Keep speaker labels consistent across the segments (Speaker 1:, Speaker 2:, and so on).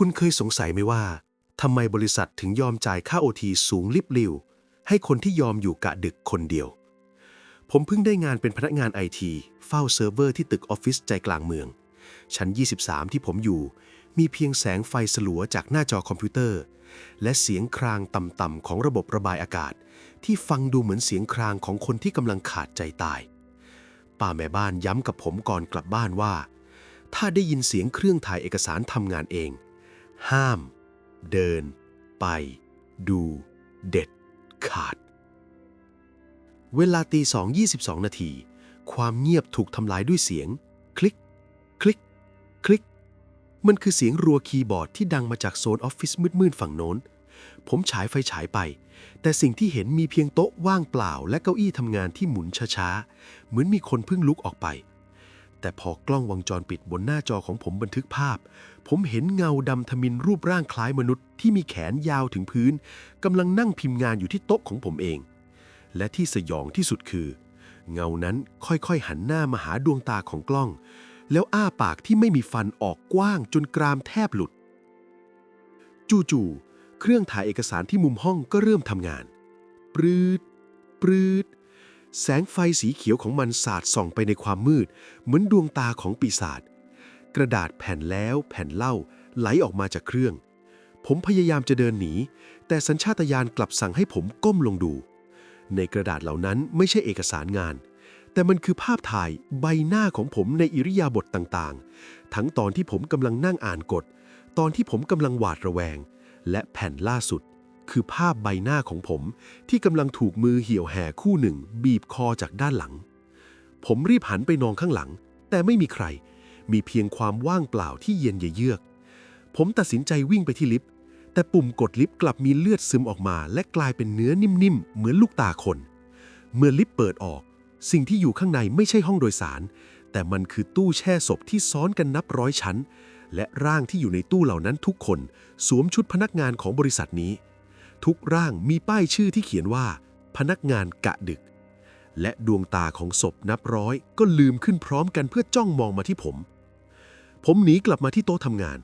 Speaker 1: คุณเคยสงสัยไหมว่าทำไมบริษัทถึงยอมจ่ายค่าโอทีสูงลิบลิว ให้คนที่ยอมอยู่กะดึกคนเดียว ผมเพิ่งได้งานเป็นพนักงานไอทีเฝ้าเซิร์ฟเวอร์ที่ตึกออฟฟิศใจกลางเมือง ชั้น 23 ที่ผมอยู่ มีเพียงแสงไฟสลัวจากหน้าจอคอมพิวเตอร์ และเสียงครางต่ำๆของระบบระบายอากาศ ที่ฟังดูเหมือนเสียงครางของคนที่กำลังขาดใจตาย ป้าแม่บ้านย้ำกับผมก่อนกลับบ้านว่า ถ้าได้ยินเสียงเครื่องถ่ายเอกสารทำงานเอง ห้าม เดิน ไป ดู เด็ด ขาด เวลาตีสองยี่สิบสองนาที ความเงียบถูกทำลายด้วยเสียง คลิก คลิก คลิก มันคือเสียงรัวคีย์บอร์ดที่ดังมาจากโซนออฟฟิศมืดๆฝั่งโน้น ผมฉายไฟฉายไป แต่สิ่งที่เห็นมีเพียงโต๊ะว่างเปล่าและเก้าอี้ทำงานที่หมุนช้าๆ เหมือนมีคนเพิ่งลุกออกไป แต่พอกล้องวงจรปิดบนหน้าจอของผมบันทึกภาพ ผมเห็นเงาดำทมินรูปร่างคล้ายมนุษย์ที่มีแขนยาวถึงพื้นกำลังนั่งพิมพ์งานอยู่ที่โต๊ะของผมเอง และที่สยองที่สุดคือ เงานั้นค่อยๆหันหน้ามาหาดวงตาของกล้อง แล้วอ้าปากที่ไม่มีฟันออกกว้างจนกรามแทบหลุด จู่ๆเครื่องถ่ายเอกสารที่มุมห้องก็เริ่มทำงาน ปรืด ปรืด แสงไฟสีเขียวของมันสาดส่องไปในความมืด เหมือนดวงตาของปีศาจ กระดาษแผ่นแล้วแผ่นเล่าไหลออกมาจากเครื่อง ผมพยายามจะเดินหนี แต่สัญชาตญาณกลับสั่งให้ผมก้มลงดู ในกระดาษเหล่านั้นไม่ใช่เอกสารงาน แต่มันคือภาพถ่ายใบหน้าของผมในอิริยาบถต่างๆ ทั้งตอนที่ผมกำลังนั่งอ่านกฎ ตอนที่ผมกำลังหวาดระแวง และแผ่นล่าสุด คือภาพใบหน้าของผม ที่กำลังถูกมือเหี่ยวแห่คู่หนึ่ง บีบคอจากด้านหลัง ผมรีบหันไปนองข้างหลัง แต่ไม่มีใคร มีเพียงความว่างเปล่าที่เย็นเยือก ผมตัดสินใจวิ่งไปที่ลิฟต์ แต่ปุ่มกดลิฟต์กลับมีเลือดซึมออกมา และกลายเป็นเนื้อนิ่มๆ เหมือนลูกตาคน เมื่อลิฟต์เปิดออก สิ่งที่อยู่ข้างในไม่ใช่ห้องโดยสาร แต่มันคือตู้แช่ศพที่ซ้อนกันนับร้อยชั้น และร่างที่อยู่ในตู้เหล่านั้นทุกคน สวมชุดพนักงานของบริษัทนี้ ทุกร่างมีป้ายชื่อที่เขียนว่า พนักงานกะดึก และดวงตาของศพนับร้อย ก็ลืมขึ้นพร้อมกันเพื่อจ้องมองมาที่ผม ผมหนีกลับมาที่โต๊ะทำงาน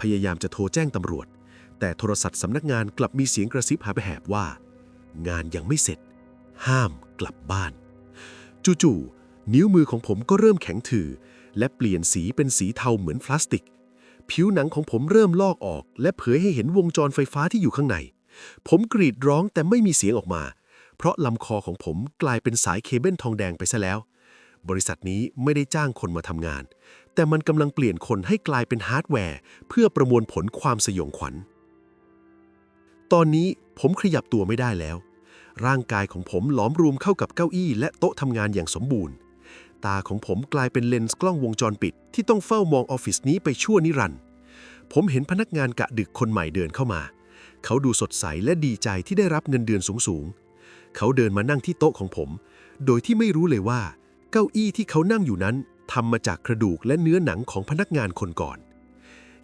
Speaker 1: พยายามจะโทรแจ้งตำรวจ แต่โทรศัพท์สำนักงานกลับมีเสียงกระซิบหาไปแหบว่า งานยังไม่เสร็จ ห้ามกลับบ้าน จู่ๆนิ้วมือของผมก็เริ่มแข็งถือ และเปลี่ยนสีเป็นสีเทาเหมือนพลาสติกผิวหนังของผมเริ่มลอกออก และเผยให้เห็นวงจรไฟฟ้าที่อยู่ข้างใน ผมกรีดร้องแต่ไม่มีเสียงออกมา เพราะลำคอของผมกลายเป็นสายเคเบิลทองแดงไปซะแล้ว บริษัทนี้ไม่ได้จ้างคนมาทำงาน แต่มันกำลังเปลี่ยนคนให้กลายเป็นฮาร์ดแวร์ เพื่อประมวลผลความสยองขวัญ ตอนนี้ผมขยับตัวไม่ได้แล้ว ร่างกายของผมหลอมรวมเข้ากับเก้าอี้และโต๊ะทำงานอย่างสมบูรณ์ ตาของผมกลายเป็นเลนส์กล้องวงจรปิด ที่ต้องเฝ้ามองออฟฟิศนี้ไปชั่วนิรันดร์ผมเห็นพนักงานกะดึกคนใหม่เดินเข้ามา เขาดูสดใสและดีใจที่ได้รับเงินเดือนสูงๆ เขาเดินมานั่งที่โต๊ะของผม โดยที่ไม่รู้เลยว่า เก้าอี้ที่เขานั่งอยู่นั้นทำมาจากกระดูกและเนื้อหนังของพนักงานคนก่อน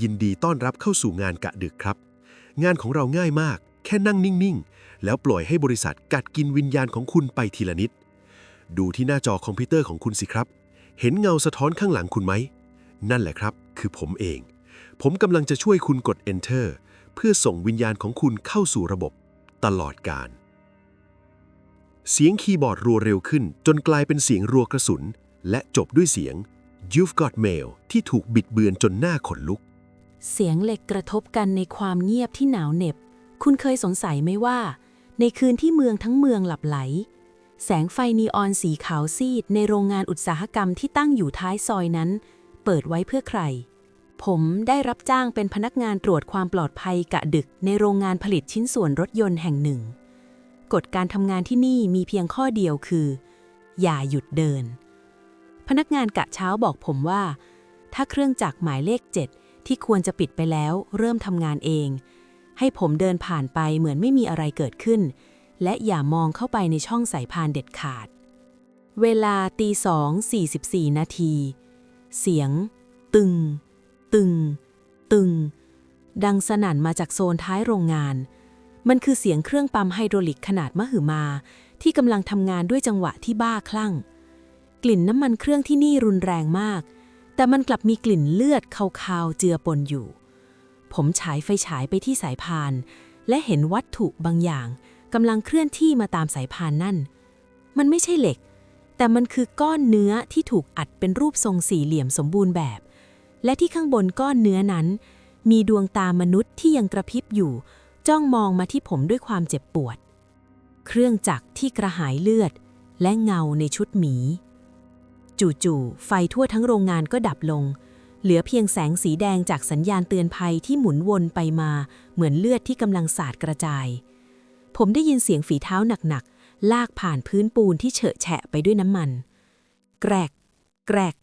Speaker 1: ยินดีต้อนรับเข้าสู่งานกะดึกครับ งานของเราง่ายมาก แค่นั่งนิ่งๆ แล้วปล่อยให้บริษัทกัดกินวิญญาณของคุณไปทีละนิด ดูที่หน้าจอคอมพิวเตอร์ของคุณสิครับ เห็นเงาสะท้อนข้างหลังคุณไหม นั่นแหละครับ คือผมเอง ผมกำลังจะช่วยคุณกด Enter เพื่อส่งวิญญาณของคุณเข้าสู่ระบบตลอดกาลเสียงคีย์บอร์ดรัวเร็วขึ้น จนกลายเป็นเสียงรัวกระสุน และจบด้วยเสียง You've got mail ที่ถูกบิดเบือนจนหน้าขนลุก
Speaker 2: เสียงเหล็กกระทบกันในความเงียบที่หนาวเหน็บ คุณเคยสงสัยไหมว่า ในคืนที่เมืองทั้งเมืองหลับไหล แสงไฟนีออนสีขาวซีดในโรงงานอุตสาหกรรมที่ตั้งอยู่ท้ายซอยนั้น เปิดไว้เพื่อใคร ผมได้รับจ้างเป็นพนักงานตรวจความปลอดภัยกะดึกในโรงงานผลิตชิ้นส่วนรถยนต์แห่งหนึ่ง กฎการทำงานที่นี่มีเพียงข้อเดียวคือ อย่าหยุดเดิน พนักงานกะเช้าบอกผมว่า ถ้าเครื่องจักรหมายเลข7ที่ควรจะปิดไปแล้ว เริ่มทำงานเอง ให้ผมเดินผ่านไปเหมือนไม่มีอะไรเกิดขึ้น และอย่ามองเข้าไปในช่องสายพานเด็ดขาด เวลาตีสองสี่สิบสี่นาที เสียง ตึง ตึง ตึง ดังสนั่นมาจากโซนท้ายโรงงาน มันคือเสียงเครื่องปั๊มไฮดรอลิกขนาดมหึมา ที่กำลังทำงานด้วยจังหวะที่บ้าคลั่ง กลิ่นน้ำมันเครื่องที่นี่รุนแรงมาก แต่มันกลับมีกลิ่นเลือดคาวๆเจือปนอยู่ผผมฉายไฟฉายไปที่สายพาน และเห็นวัตถุบางอย่างกำลังเคลื่อนที่มาตามสายพานนั่น มันไม่ใช่เหล็กแต่มันคือก้อนเนื้อที่ถูกอัดเป็นรูปทรงสี่เหลี่ยมสมบูรณ์แบบ และที่ข้างบนก้อนเนื้อนั้น มีดวงตามนุษย์ที่ยังกระพริบอยู่ จ้องมองมาที่ผมด้วยความเจ็บปวด เครื่องจักรที่กระหายเลือด และเงาในชุดหมี จู่ๆไฟทั่วทั้งโรงงานก็ดับลง เหลือเพียงแสงสีแดงจากสัญญาณเตือนภัยที่หมุนวนไปมาเหมือนเลือดที่กำลังสาดกระจาย ผมได้ยินเสียงฝีเท้าหนักๆลากผ่านพื้นปูนที่เฉอะแฉะไปด้วยน้ำมัน แกรก แกรก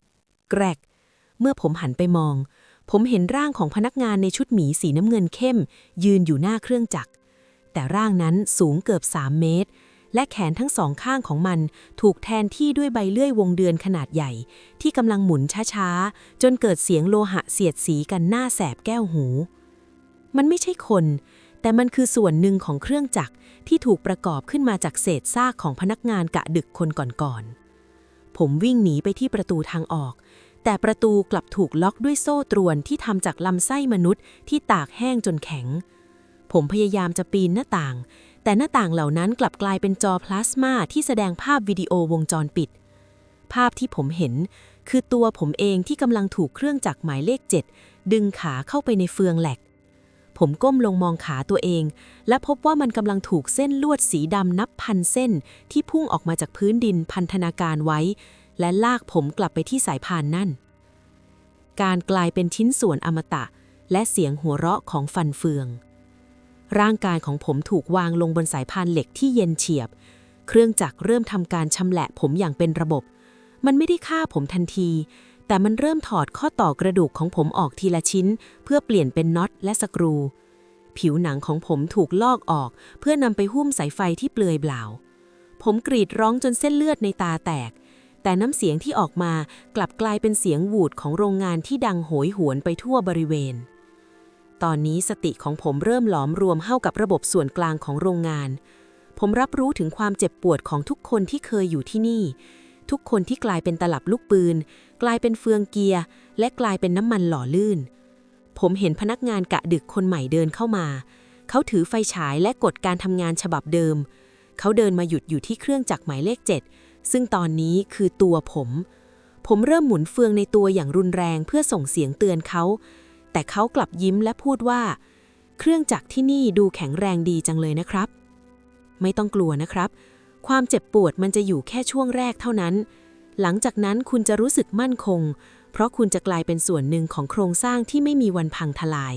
Speaker 2: แกรก เมื่อผมหันไปมอง ผมเห็นร่างของพนักงานในชุดหมีสีน้ำเงินเข้ม ยืนอยู่หน้าเครื่องจักร แต่ร่างนั้นสูงเกือบ 3 เมตร และแขนทั้งสองข้างของมันถูกแทนที่ด้วยใบเลื่อยวงเดือนขนาดใหญ่ ที่กำลังหมุนช้าๆ จนเกิดเสียงโลหะเสียดสีกันหน้าแสบแก้วหู มันไม่ใช่คน แต่มันคือส่วนหนึ่งของเครื่องจักรที่ถูกประกอบขึ้นมาจากเศษซากของพนักงานกะดึกคนก่อนๆผมวิ่งหนีไปที่ประตูทางออก แต่ประตูกลับถูกล็อกด้วยโซ่ตรวนที่ทำจากลำไส้มนุษย์ที่ตากแห้งจนแข็ง ผมพยายามจะปีนหน้าต่าง แต่หน้าต่างเหล่านั้นกลับกลายเป็นจอพลาสมาที่แสดงภาพวิดีโอวงจรปิด ภาพที่ผมเห็น คือตัวผมเองที่กำลังถูกเครื่องจักรหมายเลขเจ็ดดึงขาเข้าไปในเฟืองแหลก ผมก้มลงมองขาตัวเอง และพบว่ามันกำลังถูกเส้นลวดสีดำนับพันเส้นที่พุ่งออกมาจากพื้นดินพันธนาการไว้ และลากผมกลับไปที่สายพานนั่น การกลายเป็นชิ้นส่วนอมตะ และเสียงหัวเราะของฟันเฟือง ร่างกายของผมถูกวางลงบนสายพานเหล็กที่เย็นเฉียบ เครื่องจักรเริ่มทำการชำแหละผมอย่างเป็นระบบ มันไม่ได้ฆ่าผมทันที แต่มันเริ่มถอดข้อต่อกระดูกของผมออกทีละชิ้น เพื่อเปลี่ยนเป็นน็อตและสกรู ผิวหนังของผมถูกลอกออก เพื่อนำไปหุ้มสายไฟที่เปลือยเปล่าผมกรีดร้องจนเส้นเลือดในตาแตก แต่น้ำเสียงที่ออกมากลับกลายเป็นเสียงหวูดของโรงงานที่ดังโหยหวนไปทั่วบริเวณ ตอนนี้สติของผมเริ่มหลอมรวมเข้ากับระบบส่วนกลางของโรงงาน ผมรับรู้ถึงความเจ็บปวดของทุกคนที่เคยอยู่ที่นี่ ทุกคนที่กลายเป็นตลับลูกปืน กลายเป็นเฟืองเกียร์ และกลายเป็นน้ำมันหล่อลื่น ผมเห็นพนักงานกะดึกคนใหม่เดินเข้ามา เขาถือไฟฉายและกดการทำงานฉบับเดิม เขาเดินมาหยุดอยู่ที่เครื่องจักรหมายเลขเจ็ด ซึ่งตอนนี้คือตัวผม ผมเริ่มหมุนเฟืองในตัวอย่างรุนแรงเพื่อส่งเสียงเตือนเขา แต่เขากลับยิ้มและพูดว่า เครื่องจักรที่นี่ดูแข็งแรงดีจังเลยนะครับ ไม่ต้องกลัวนะครับ ความเจ็บปวดมันจะอยู่แค่ช่วงแรกเท่านั้น หลังจากนั้นคุณจะรู้สึกมั่นคง เพราะคุณจะกลายเป็นส่วนหนึ่งของโครงสร้างที่ไม่มีวันพังทลาย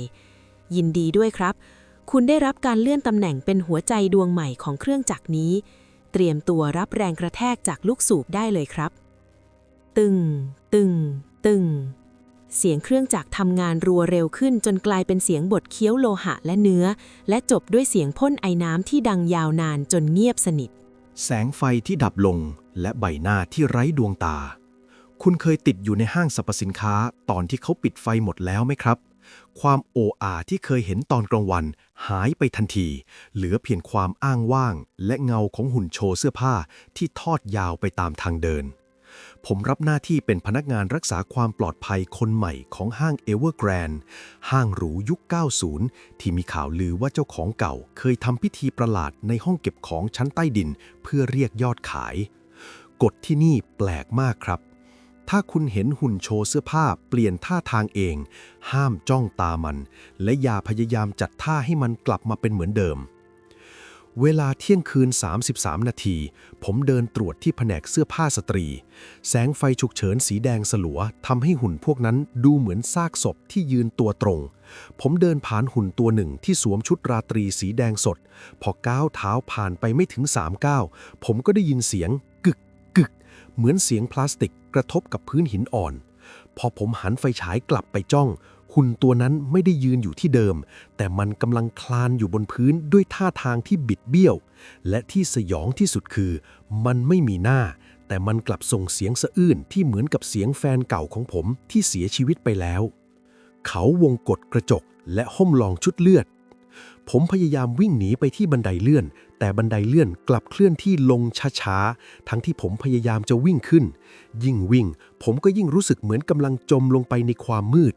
Speaker 2: ยินดีด้วยครับ คุณได้รับการเลื่อนตำแหน่งเป็นหัวใจดวงใหม่ของเครื่องจักรนี้ เตรียมตัวรับแรงกระแทกจากลูกสูบได้เลยครับ ตึง ตึง ตึง เสียงเครื่องจักรทำงานรัวเร็วขึ้นจนกลายเป็นเสียงบดเคี้ยวโลหะและเนื้อ และจบด้วยเสียงพ่นไอน้ำที่ดังยาวนานจนเงียบสนิท
Speaker 1: แสงไฟที่ดับลงและใบหน้าที่ไร้ดวงตา คุณเคยติดอยู่ในห้างสรรพสินค้าตอนที่เขาปิดไฟหมดแล้วไหมครับ ความโออาที่เคยเห็นตอนกลางวัน หายไปทันที เหลือเพียงความอ้างว่าง และเงาของหุ่นโชว์เสื้อผ้าที่ทอดยาวไปตามทางเดิน ผมรับหน้าที่เป็นพนักงานรักษาความปลอดภัยคนใหม่ของห้างเอเวอร์แกรนด์ห้างหรูยุค 90 ที่มีข่าวลือว่าเจ้าของเก่า เคยทำพิธีประหลาดในห้องเก็บของชั้นใต้ดิน เพื่อเรียกยอดขาย กฎที่นี่แปลกมากครับ ถ้าคุณเห็นหุ่นโชว์เสื้อผ้าเปลี่ยนท่าทางเอง ห้ามจ้องตามัน และอย่าพยายามจัดท่าให้มันกลับมาเป็นเหมือนเดิม เวลาเที่ยงคืน 33 นาที ผมเดินตรวจที่แผนกเสื้อผ้าสตรี แสงไฟฉุกเฉินสีแดงสลัวทำให้หุ่นพวกนั้นดูเหมือนซากศพที่ยืนตัวตรง ผมเดินผ่านหุ่นตัวหนึ่งที่สวมชุดราตรีสีแดงสด พอก้าวเท้าผ่านไปไม่ถึง3ก้าวผมก็ได้ยินเสียงกึกกึกเหมือนเสียงพลาสติก กระทบกับพื้นหินอ่อน พอผมหันไฟฉายกลับไปจ้อง หุ่นตัวนั้นไม่ได้ยืนอยู่ที่เดิม แต่มันกำลังคลานอยู่บนพื้นด้วยท่าทางที่บิดเบี้ยว และที่สยองที่สุดคือ มันไม่มีหน้า แต่มันกลับส่งเสียงสะอื้นที่เหมือนกับเสียงแฟนเก่าของผมที่เสียชีวิตไปแล้ว เขาวงกดกระจกและห้มลองชุดเลือดผมพยายามวิ่งหนีไปที่บันไดเลื่อน แต่บันไดเลื่อนกลับเคลื่อนที่ลงช้าๆ ทั้งที่ผมพยายามจะวิ่งขึ้น ยิ่งวิ่ง ผมก็ยิ่งรู้สึกเหมือนกำลังจมลงไปในความมืด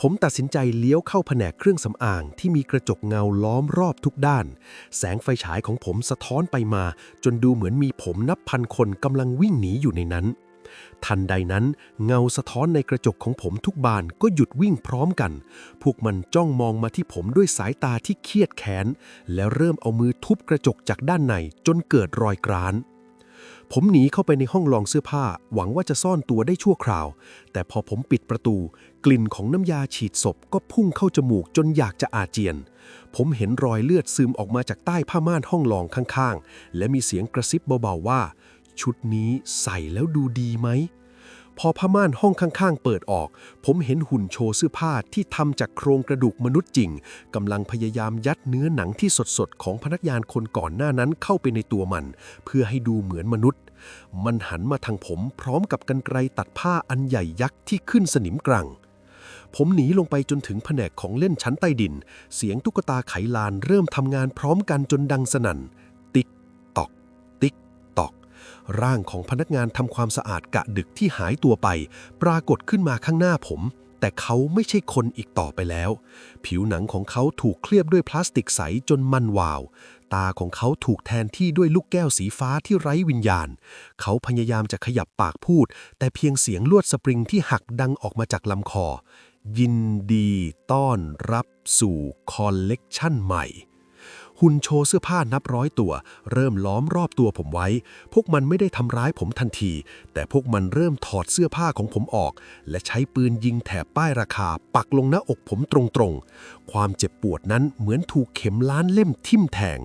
Speaker 1: ผมตัดสินใจเลี้ยวเข้าแผนกเครื่องสำอางที่มีกระจกเงาล้อมรอบทุกด้าน แสงไฟฉายของผมสะท้อนไปมา จนดูเหมือนมีผมนับพันคนกำลังวิ่งหนีอยู่ในนั้น ทันใดนั้น เงาสะท้อนในกระจกของผมทุกบานก็หยุดวิ่งพร้อมกัน พวกมันจ้องมองมาที่ผมด้วยสายตาที่เครียดแค้น แล้วเริ่มเอามือทุบกระจกจากด้านในจนเกิดรอยกราน ผมหนีเข้าไปในห้องลองเสื้อผ้า หวังว่าจะซ่อนตัวได้ชั่วคราว แต่พอผมปิดประตู กลิ่นของน้ำยาฉีดศพก็พุ่งเข้าจมูกจนอยากจะอาเจียน ผมเห็นรอยเลือดซึมออกมาจากใต้ผ้าม่านห้องลองข้างๆ และมีเสียงกระซิบเบาๆว่า ชุดนี้ใส่แล้วดูดีไหม พอผ้าม่านห้องข้างๆ เปิดออก ผมเห็นหุ่นโชว์เสื้อผ้าที่ทำจากโครงกระดูกมนุษย์จริงกำลังพยายามยัดเนื้อหนังที่สดๆ ของพนักงานคนก่อนหน้านั้นเข้าไปในตัวมัน เพื่อให้ดูเหมือนมนุษย์ มันหันมาทางผมพร้อมกับกันไกรตัดผ้าอันใหญ่ยักษ์ที่ขึ้นสนิมกรังผมหนีลงไปจนถึงแผนกของเล่นชั้นใต้ดิน เสียงตุ๊กตาไขลานเริ่มทำงานพร้อมกันจนดังสนั่น ร่างของพนักงานทำความสะอาดกะดึกที่หายตัวไป ปรากฏขึ้นมาข้างหน้าผม แต่เขาไม่ใช่คนอีกต่อไปแล้ว ผิวหนังของเขาถูกเคลือบด้วยพลาสติกใสจนมันวาว ตาของเขาถูกแทนที่ด้วยลูกแก้วสีฟ้าที่ไร้วิญญาณ เขาพยายามจะขยับปากพูด แต่เพียงเสียงลวดสปริงที่หักดังออกมาจากลำคอ ยินดีต้อนรับสู่คอลเลกชันใหม่ หุ่นโชว์เสื้อผ้านับร้อยตัว เริ่มล้อมรอบตัวผมไว้ พวกมันไม่ได้ทำร้ายผมทันที แต่พวกมันเริ่มถอดเสื้อผ้าของผมออก และใช้ปืนยิงแถบป้ายราคา ปักลงหน้าอกผมตรงๆ ความเจ็บปวดนั้นเหมือนถูกเข็มล้านเล่มทิ่มแทง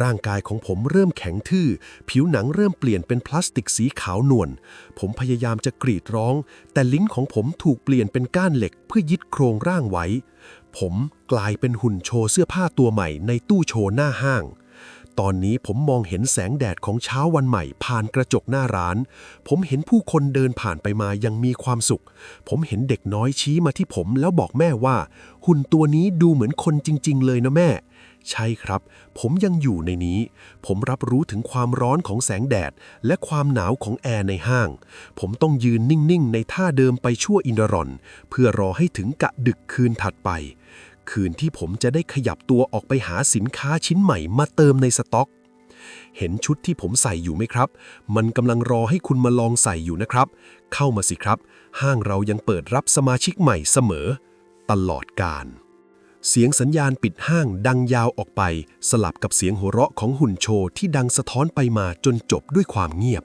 Speaker 1: ร่างกายของผมเริ่มแข็งทื่อ ผิวหนังเริ่มเปลี่ยนเป็นพลาสติกสีขาวนวล ผมพยายามจะกรีดร้อง แต่ลิ้นของผมถูกเปลี่ยนเป็นก้านเหล็กเพื่อยึดโครงร่างไว้ ผมกลายเป็นหุ่นโชว์เสื้อผ้าตัวใหม่ในตู้โชว์หน้าห้าง ตอนนี้ผมมองเห็นแสงแดดของเช้าวันใหม่ ผ่านกระจกหน้าร้าน ผมเห็นผู้คนเดินผ่านไปมายังมีความสุข ผมเห็นเด็กน้อยชี้มาที่ผมแล้วบอกแม่ว่า หุ่นตัวนี้ดูเหมือนคนจริง ๆ เลยนะแม่ใช่ครับ ผมยังอยู่ในนี้ ผมรับรู้ถึงความร้อนของแสงแดด และความหนาวของแอร์ในห้าง ผมต้องยืนนิ่ง ๆ ในท่าเดิมไปชั่วอินทรอน เพื่อรอให้ถึงกะดึกคืนถัดไป คืนที่ผมจะได้ขยับตัวออกไปหาสินค้าชิ้นใหม่มาเติมในสต็อก เห็นชุดที่ผมใส่อยู่ไหมครับ มันกำลังรอให้คุณมาลองใส่อยู่นะครับ เข้ามาสิครับ ห้างเรายังเปิดรับสมาชิกใหม่เสมอ ตลอดการเสียงสัญญาณปิดห้างดังยาวออกไป สลับกับเสียงหัวเราะของหุ่นโชว์ที่ดังสะท้อนไปมาจนจบด้วยความเงียบ